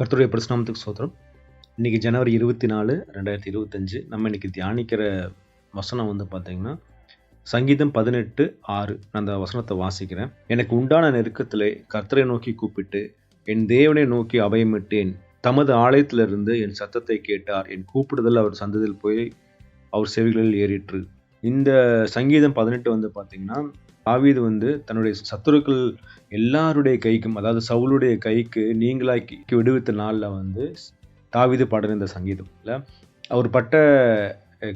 கர்த்தருடைய பிரசனாமத்துக்கு சோதரம் இன்னைக்கு ஜனவரி இருபத்தி நாலு ரெண்டாயிரத்தி இருபத்தஞ்சு நம்ம இன்னைக்கு தியானிக்கிற வசனம் வந்து பார்த்தீங்கன்னா சங்கீதம் பதினெட்டு ஆறு. நான் அந்த வசனத்தை வாசிக்கிறேன். எனக்கு உண்டான நெருக்கத்திலே கர்த்தரை நோக்கி கூப்பிட்டு என் தேவனை நோக்கி அபயமிட்டேன். தமது ஆலயத்திலிருந்து என் சத்தத்தை கேட்டார். என் கூப்பிடுதல் அவர் சந்ததியில் போய் அவர் செவிகளில் ஏறிற்று. இந்த சங்கீதம் பதினெட்டு வந்து பார்த்தீங்கன்னா தாவீது வந்து தன்னுடைய சத்துருக்கள் எல்லாருடைய கைக்கும் அதாவது சவுளுடைய கைக்கு நீங்களாக்கி விடுவித்த நாளில் வந்து தாவீது பாடுற இந்த சங்கீதம் இல்லை? அவர் பட்ட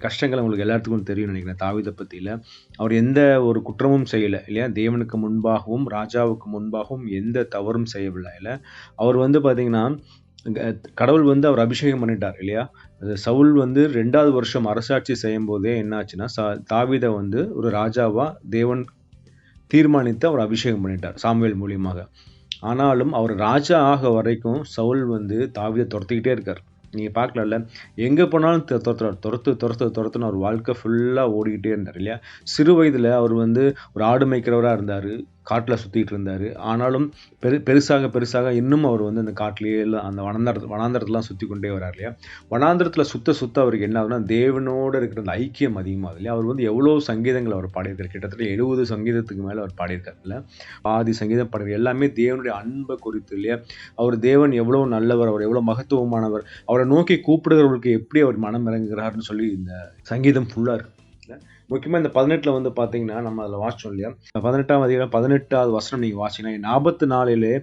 கஷ்டங்கள் உங்களுக்கு எல்லாத்துக்கும் தெரியும் நினைக்கிறேன் தாவீதை பற்றியில் அவர் எந்த ஒரு குற்றமும் செய்யலை இல்லையா? தேவனுக்கு முன்பாகவும் ராஜாவுக்கு முன்பாகவும் எந்த தவறும் செய்யவில்லை இல்லை? அவர் வந்து பார்த்தீங்கன்னா கடவுள் வந்து அவர் அபிஷேகம் பண்ணிட்டார் இல்லையா? சவுல் வந்து ரெண்டாவது வருஷம் அரசாட்சி செய்யும் போதே என்னாச்சுன்னா சா தாவிதை வந்து ஒரு ராஜாவாக தேவன் தீர்மானித்து அவர் அபிஷேகம் பண்ணிட்டார் சாமுவேல் மூலியமாக. ஆனாலும் அவர் ராஜா ஆக வரைக்கும் சவுல் வந்து தாவிதை துரத்திக்கிட்டே இருக்கார். நீங்கள் பார்க்கல எங்கே போனாலும் துரத்துறார் துரத்து துரத்து துரத்துன்னு அவர் வாழ்க்கை ஃபுல்லாக ஓடிக்கிட்டே இருந்தார் இல்லையா? சிறு வயதில் அவர் வந்து ஒரு ஆடு மேய்க்கிறவராக இருந்தார். காட்டில் சுற்றிட்டு இருந்தார். ஆனாலும் பெரு பெருசாக பெருசாக இன்னும் அவர் வந்து அந்த காட்டிலேயே எல்லாம் அந்த வனாந்தர வனாந்தரத்தெலாம் சுற்றி கொண்டே வரார் இல்லையா? வனாந்தரத்தில் சுத்த சுத்த அவருக்கு என்ன ஆகுதுன்னா தேவனோடு இருக்கிற அந்த ஐக்கியம் அதிகமாகுது இல்லையா? அவர் வந்து எவ்வளோ சங்கீதங்கள் அவர் பாடியிருக்கார். கிட்டத்தட்ட எழுபது சங்கீதத்துக்கு மேலே அவர் பாடியிருக்கார் இல்லை? பாதி சங்கீதம் பாடுற எல்லாமே தேவனுடைய அன்பை குறித்து இல்லையா? அவர் தேவன் எவ்வளோ நல்லவர் அவர் எவ்வளோ மகத்துவமானவர் அவரை நோக்கி கூப்பிடுகிறவர்களுக்கு எப்படி அவர் மனம் இறங்குகிறார்னு சொல்லி இந்த சங்கீதம் ஃபுல்லாக இருக்கு. முக்கியமாக இந்த பதினெட்டில் வந்து பார்த்தீங்கன்னா நம்ம அதில் வாசிச்சோம் இல்லையா? பதினெட்டாம் அதிகாரம் பதினெட்டாவது வசனம் நீங்கள் வாசிங்கன்னா நாற்பத்து நாளிலே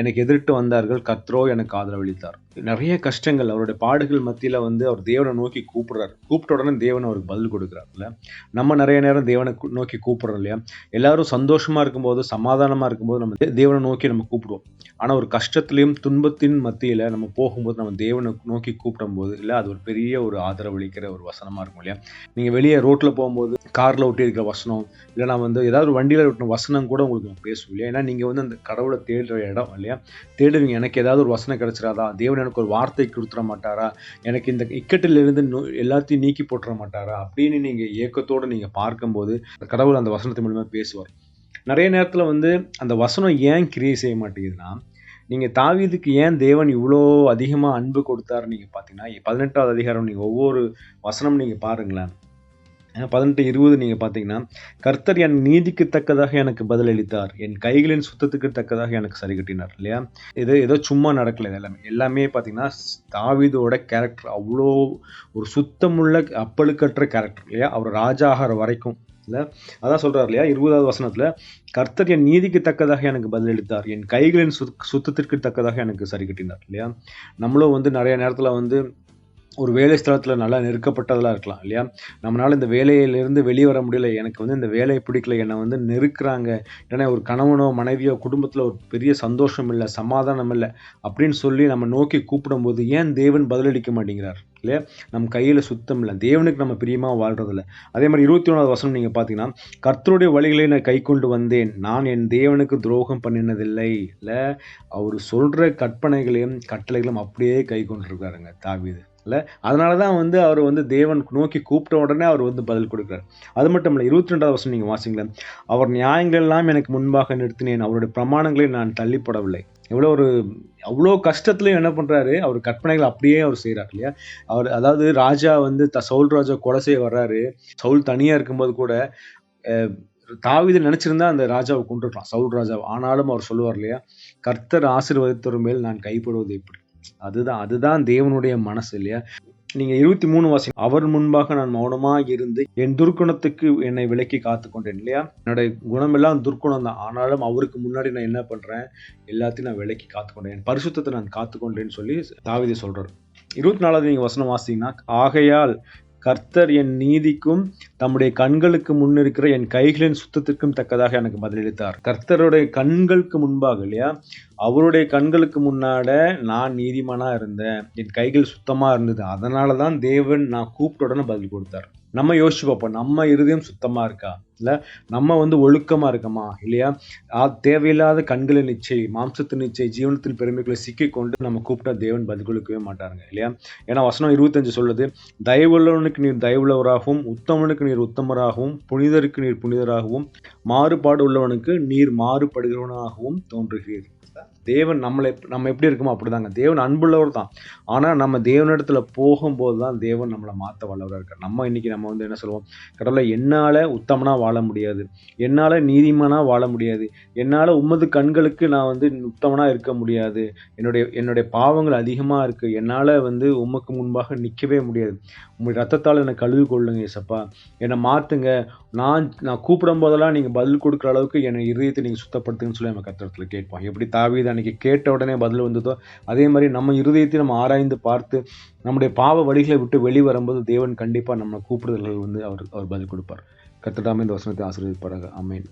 எனக்கு எதிர்த்து வந்தார்கள் கத்ரோ எனக்கு ஆதரவளித்தார். நிறைய கஷ்டங்கள் அவருடைய பாடுகள் மத்தியில் வந்து அவர் தேவனை நோக்கி கூப்பிடுறாரு. கூப்பிட்ட உடனே தேவன் அவருக்கு பதில் கொடுக்குறாருல்ல நம்ம நிறைய நேரம் தேவனை நோக்கி கூப்பிடுறோம் இல்லையா? எல்லாரும் சந்தோஷமாக இருக்கும்போது சமாதானமாக இருக்கும்போது நம்ம தேவனை நோக்கி நம்ம கூப்பிடுவோம். ஆனால் ஒரு கஷ்டத்துலையும் துன்பத்தின் மத்தியில் நம்ம போகும்போது நம்ம தேவனை நோக்கி கூப்பிடும்போது இல்லை அது ஒரு பெரிய ஒரு ஆதரவளிக்கிற ஒரு வசனமாக இருக்கும் இல்லையா? நீங்கள் வெளியே ரோட்டில் போகும்போது காரில் ஒட்டி இருக்கிற வசனம் இல்லை நான் வந்து ஏதாவது ஒரு வண்டியில் ஒட்டின வசனம் கூட உங்களுக்கு நான் பேசுவோம் இல்லையா? ஏன்னா நீங்கள் வந்து அந்த கடவுளை தேடுற இடம் இல்லையா? தேடுவீங்க எனக்கு ஏதாவது ஒரு வசனம் கிடச்சிடாதா? தேவன் எனக்கு ஒரு வார்த்தை கொடுத்துட மாட்டாரா? எனக்கு இந்த இக்கட்டிலிருந்து எல்லாத்தையும் நீக்கி போட்டுற மாட்டாரா? அப்படின்னு நீங்கள் ஏக்கத்தோட நீங்கள் பார்க்கும்போது கடவுள் அந்த வசனத்தின் மூலிமா பேசுவார். நிறைய நேரத்தில் வந்து அந்த வசனம் ஏன் கிரியை செய்ய மாட்டேங்குதுன்னா நீங்கள் தாவீதுக்கு ஏன் தேவன் இவ்வளோ அதிகமாக அன்பு கொடுத்தாரு நீங்கள் பார்த்தீங்கன்னா பதினெட்டாவது அதிகாரம் நீங்கள் ஒவ்வொரு வசனம் நீங்கள் பாருங்களேன். பதினெட்டு இருபது நீங்கள் பார்த்தீங்கன்னா கர்த்தர் என் நீதிக்கு தக்கதாக எனக்கு பதிலளித்தார். என் கைகளின் சுத்தத்துக்கு தக்கதாக எனக்கு சரி கட்டினார் இல்லையா? இது ஏதோ சும்மா நடக்கல இது எல்லாமே. எல்லாமே பார்த்தீங்கன்னா தாவிதோட கேரக்டர் அவ்வளோ ஒரு சுத்தமுள்ள அப்பழுக்கற்ற கேரக்டர் இல்லையா? அவர் ராஜா ஆகிற வரைக்கும் இல்லை? அதான் சொல்கிறார் இல்லையா? இருபதாவது வசனத்தில் கர்த்தர் என் நீதிக்கு தக்கதாக எனக்கு பதிலளித்தார். என் கைகளின் சுத் சுத்தத்திற்கு தக்கதாக எனக்கு சரி கட்டினார். இல்லையா? நம்மளும் வந்து நிறைய நேரத்தில் வந்து ஒரு வேலை ஸ்தலத்தில் நல்லா நெருக்கப்பட்டதெல்லாம் இருக்கலாம் இல்லையா? நம்மளால் இந்த வேலையிலேருந்து வெளியே வர முடியல. எனக்கு வந்து இந்த வேலையை பிடிக்கல. என்னை வந்து நெருக்கிறாங்க. ஏன்னா ஒரு கணவனோ மனைவியோ குடும்பத்தில் ஒரு பெரிய சந்தோஷம் இல்லை சமாதானம் இல்லை அப்படின்னு சொல்லி நம்ம நோக்கி கூப்பிடும்போது ஏன் தேவன் பதிலளிக்க மாட்டேங்கிறார் இல்லையா? நம்ம கையில் சுத்தம் இல்லை. தேவனுக்கு நம்ம பிரியமாக வாழ்கிறதில்ல அதே மாதிரி இருபத்தி ஒன்றாவது வசனம் நீங்கள் பார்த்தீங்கன்னா கர்த்தருடைய வழிகளை நான் கை கொண்டு வந்தேன். நான் என் தேவனுக்கு துரோகம் பண்ணினதில்லை. இல்லை அவர் சொல்கிற கற்பனைகளையும் கட்டளைகளும் அப்படியே கை கொண்டிருக்காருங்க தாவிது. இல்லை? அதனால தான் வந்து அவர் வந்து தேவன் நோக்கி கூப்பிட்ட உடனே அவர் வந்து பதில் கொடுக்குறாரு. அது மட்டும் இல்லை இருபத்தி ரெண்டாவது வருஷம் நீங்கள் வாசிங்களேன். அவர் நியாயங்கள் எல்லாம் எனக்கு முன்பாக நிறுத்தினேன். அவருடைய பிரமாணங்களை நான் தள்ளிப்படவில்லை. எவ்வளோ ஒரு அவ்வளோ கஷ்டத்துலையும் என்ன பண்ணுறாரு அவர் கற்பனைகளை அப்படியே அவர் செய்கிறார் இல்லையா? அவர் அதாவது ராஜா வந்து த சவுல் ராஜா கொலை செய்ய வர்றாரு. சவுல் தனியாக இருக்கும்போது கூட தாவித நினச்சிருந்தா அந்த ராஜாவை கொண்டுருக்கலாம் சவுல் ராஜாவை. ஆனாலும் அவர் சொல்லுவார் இல்லையா? கர்த்தர் ஆசீர்வதித்தவர் மேல் நான் கைப்படுவது எப்படி அதுதான் அதுதான் தேவனுடைய மனசு இல்லையா? நீங்க இருபத்தி மூணு வாசி அவர் முன்பாக நான் மௌனமா இருந்து என் துர்க்குணத்துக்கு என்னை விலக்கி காத்து கொண்டேன் இல்லையா? என்னுடைய குணமெல்லாம் துர்க்குணம் தான் ஆனாலும் அவருக்கு முன்னாடி நான் என்ன பண்றேன்? எல்லாத்தையும் நான் விலக்கி காத்துக்கொண்டேன். என் பரிசுத்தத்தை நான் காத்துக்கொண்டேன்னு சொல்லி தாவிதை சொல்கிறார் இருபத்தி நாலாவது நீங்க வசனம் வாசிங்கன்னா ஆகையால் கர்த்தர் என் நீதிக்கும் தம்முடைய கண்களுக்கு முன்னிருக்கிற என் கைகளின் சுத்தத்திற்கும் தக்கதாக எனக்கு பதிலளித்தார். கர்த்தருடைய கண்களுக்கு முன்பாக இல்லையா? அவருடைய கண்களுக்கு முன்னாட நான் நீதிமானா இருந்தேன். என் கைகள் சுத்தமா இருந்தது. அதனால தான் தேவன் நான் கூப்பிட்ட உடனே பதில் கொடுத்தார். நம்ம யோசிச்சு பார்ப்போம். நம்ம இருதயம் சுத்தமா இருக்கா? இல்ல நம்ம வந்து ஒழுக்கமாக இருக்கமா? இல்லையா? தேவையில்லாத கண்களை நிச்சை மாம்சத்து நிச்சை ஜீவனத்தின் பெருமைகளை சிக்கிக்கொண்டு நம்ம கூப்பிட்டா தேவன் பதில் கொடுக்கவே மாட்டாருங்க இல்லையா? ஏன்னா வசனம் இருபத்தஞ்சு சொல்லுது தயவுள்ளவனுக்கு நீர் தயவுள்ளவராகவும் உத்தமனுக்கு நீர் உத்தமராகவும் புனிதருக்கு நீர் புனிதராகவும் மாறுபாடு உள்ளவனுக்கு நீர் மாறுபடுகிறவனாகவும் தோன்றுகிறீர். தேவன் நம்மளை நம்ம எப்படி இருக்கோமோ அப்படிதாங்க. தேவன் அன்புள்ளவர் தான். ஆனால் நம்ம தேவனிடத்துல போகும்போது தான் தேவன் நம்மளை மாற்ற வல்லவராக இருக்கார். நம்ம இன்னைக்கு நம்ம வந்து என்ன சொல்லுவோம்? கடவுளை என்னால் உத்தமனா வாழ வாழ முடியாது. என்னால் நீதிமானாக வாழ முடியாது. என்னால் உமது கண்களுக்கு நான் வந்து உத்தமனா இருக்க முடியாது. என்னுடைய என்னுடைய பாவங்கள் அதிகமாக இருக்குது என்னால் வந்து உமக்கு முன்பாக நிற்கவே முடியாது. உங்களுடைய ரத்தத்தால் என்னை கழுவி கொள்ளுங்க ஏசப்பா என்னை மாற்றுங்க நான் நான் கூப்பிடும் போதெல்லாம் நீங்கள் பதில் கொடுக்குற அளவுக்கு என்னை இருதயத்தை நீங்கள் சுத்தப்படுத்துங்கன்னு சொல்லி நம்ம கத்திரத்தில் கேட்போம். எப்படி தாவி அன்னைக்கு கேட்ட உடனே பதில் வந்ததோ அதே மாதிரி நம்ம இருதயத்தை நம்ம ஆராய்ந்து பார்த்து நம்முடைய பாவ வழிகளை விட்டு வெளி வரும்போது தேவன் கண்டிப்பாக நம்ம கூப்பிடுதல்கள் வந்து அவர் அவர் பதில் கொடுப்பார். கத்திடாமல் இந்த வசனத்தை ஆசீர்வதிப்பாராக. அமேன்